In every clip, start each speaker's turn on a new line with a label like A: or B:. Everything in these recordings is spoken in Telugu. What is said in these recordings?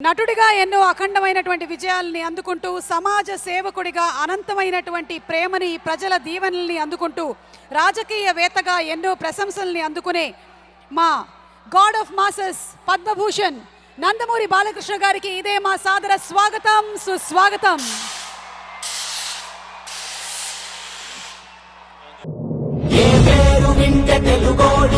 A: నటుడిగా ఎన్నో అఖండమైనటువంటి విజయాల్ని అందుకుంటూ సమాజ సేవకుడిగా అనంతమైనటువంటి ప్రేమని ప్రజల దీవెనల్ని అందుకుంటూ రాజకీయవేత్తగా ఎన్నో ప్రశంసల్ని అందుకునే మా god of masses Padma Bhushan Nandamuri Balakrishna గారికి ఇదే మా సాదర స్వాగతం సుస్వాగతం.
B: తెలుగోడి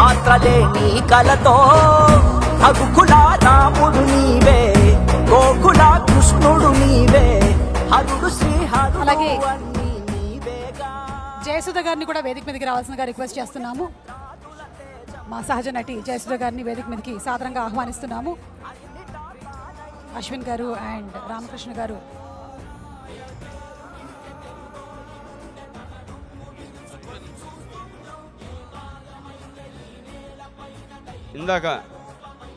B: పాత్రలే నీ కలతో. రఘుకుల రాముడు నీవే గోకుల కృష్ణుడు నీవే హరుడు శ్రీహరుడు
A: అలాగే జయసుధ గారిని కూడా వేదిక మీదకి రావాల్సిందిగా రిక్వెస్ట్ చేస్తున్నాము. మా సహజ నటి జయసుధ గారిని వేదిక మీదకి సాదరంగా ఆహ్వానిస్తున్నాము. అశ్విన్ గారు అండ్ రామకృష్ణ గారు
C: ఇందాక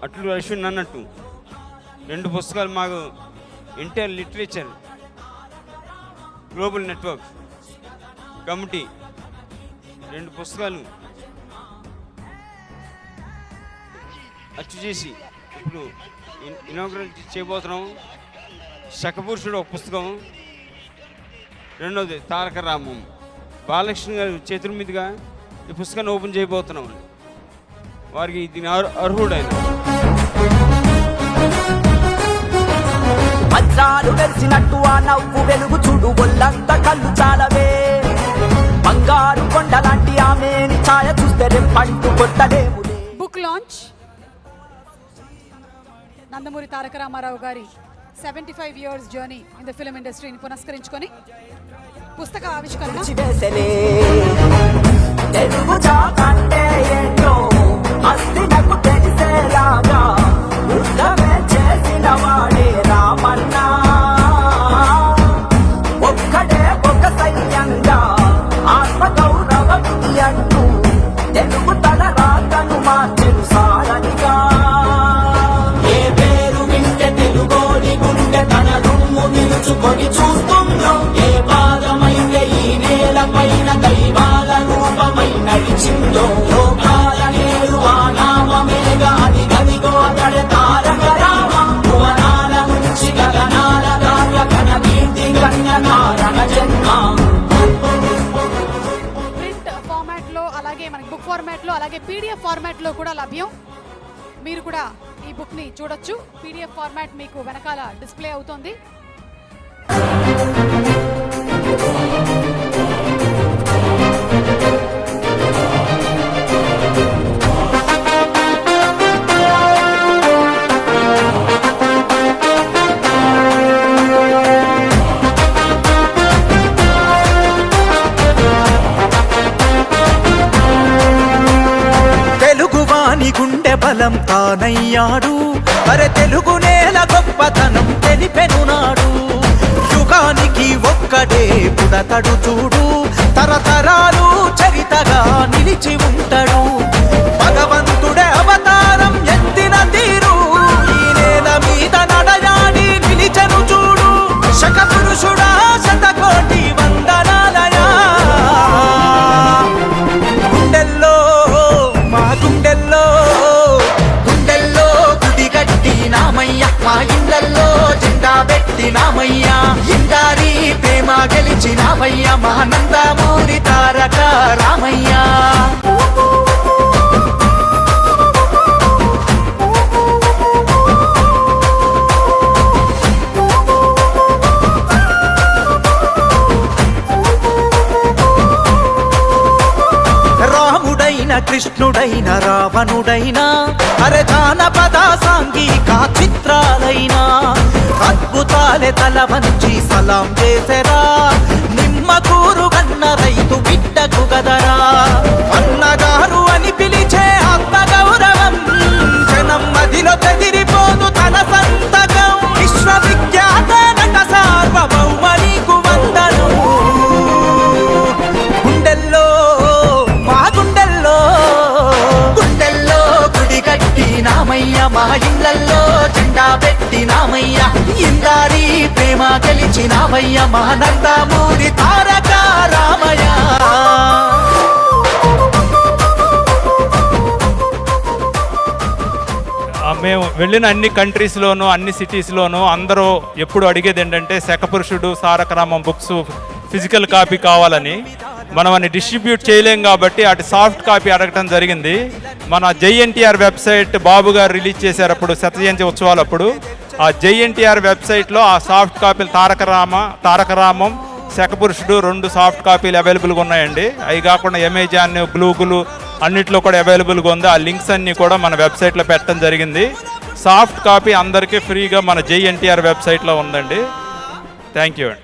C: అట్లు అశ్విన్ అన్నట్టు. రెండు పుస్తకాలు మాకు inter literature global network committee రెండు పుస్తకాలు అచ్చు చేసి ఇప్పుడు ఇనాగ్రేట్ చేయబోతున్నాం శకపురుషుడు ఒక పుస్తకం. రెండవది తారక రామం. బాలకృష్ణ గారి చేతుల మీదుగా ఈ పుస్తకాన్ని ఓపెన్ చేయబోతున్నాం. వారికి దీని అర్- అర్హుడైన.
B: వజ్రాలు వెలిసినట్టు ఆ నవ్వు వెలుగు చూడు ఒళ్ళంత కళ్ళు చాలవే. బంగారు కొండలాంటి ఆమెని ఛాయ చూస్తే కొట్టలేములే.
A: Book launch. నందమూరి తారక రామారావు గారి seventy five years journey in the film ఇండస్ట్రీని పురస్కరించుకొని పుస్తక ఆవిష్కరణ.
B: boneco tem
A: de ser. అలాగే పీడిఎఫ్ ఫార్మాట్లో కూడా లభ్యం. మీరు కూడా ఈ బుక్ని చూడొచ్చు. పీడిఎఫ్ ఫార్మాట్ మీకు వెనకాల డిస్ప్లే అవుతుంది.
D: గుండె తానయ్యాడు అరే తెలుగు నేల గొప్పతనం తెలిపెను నాడు. యుగానికి ఒక్కడే పుడతడు చూడు. తరతరాలు చరితగా నిలిచి ఉంటాడు. భగవంతు నామయ్య తారక రామయ్య. రాముడైన కృష్ణుడైన రావణుడైన అరే జానపద సాంఘిక చిత్రాలైనా అద్భుతాలే తల వంచి సలాం చేసరా. మరోసారి ప్రేమ గెలిచినావయ్య మహానందమూరి తారక రామయ్య.
E: మేము వెళ్ళిన అన్ని కంట్రీస్లోనూ అన్ని సిటీస్లోనూ అందరూ ఎప్పుడు అడిగేది ఏంటంటే శకపురుషుడు సారకరామం బుక్స్ ఫిజికల్ కాపీ కావాలని. మనం అని డిస్ట్రిబ్యూట్ చేయలేం కాబట్టి అటు సాఫ్ట్ కాపీ అడగటం జరిగింది. మన జేఎన్టీఆర్ వెబ్సైట్ బాబు గారు రిలీజ్ చేశారు అప్పుడు శత జయంతి ఉత్సవాలప్పుడు. ఆ జేఎన్టీఆర్ వెబ్సైట్లో ఆ సాఫ్ట్ కాపీలు తారక రామ తారక రామం శకపురుషుడు రెండు సాఫ్ట్ కాపీలు అవైలబుల్గా ఉన్నాయండి. అవి కాకుండా అమెజాన్ గ్లూగులు అన్నిట్లో కూడా అవైలబుల్గా ఉంది. ఆ లింక్స్ అన్నీ కూడా మన వెబ్సైట్లో పెట్టడం జరిగింది. సాఫ్ట్ కాపీ అందరికీ ఫ్రీగా మన జేఎన్టీఆర్ వెబ్సైట్లో ఉందండి. థ్యాంక్ యూ అండి.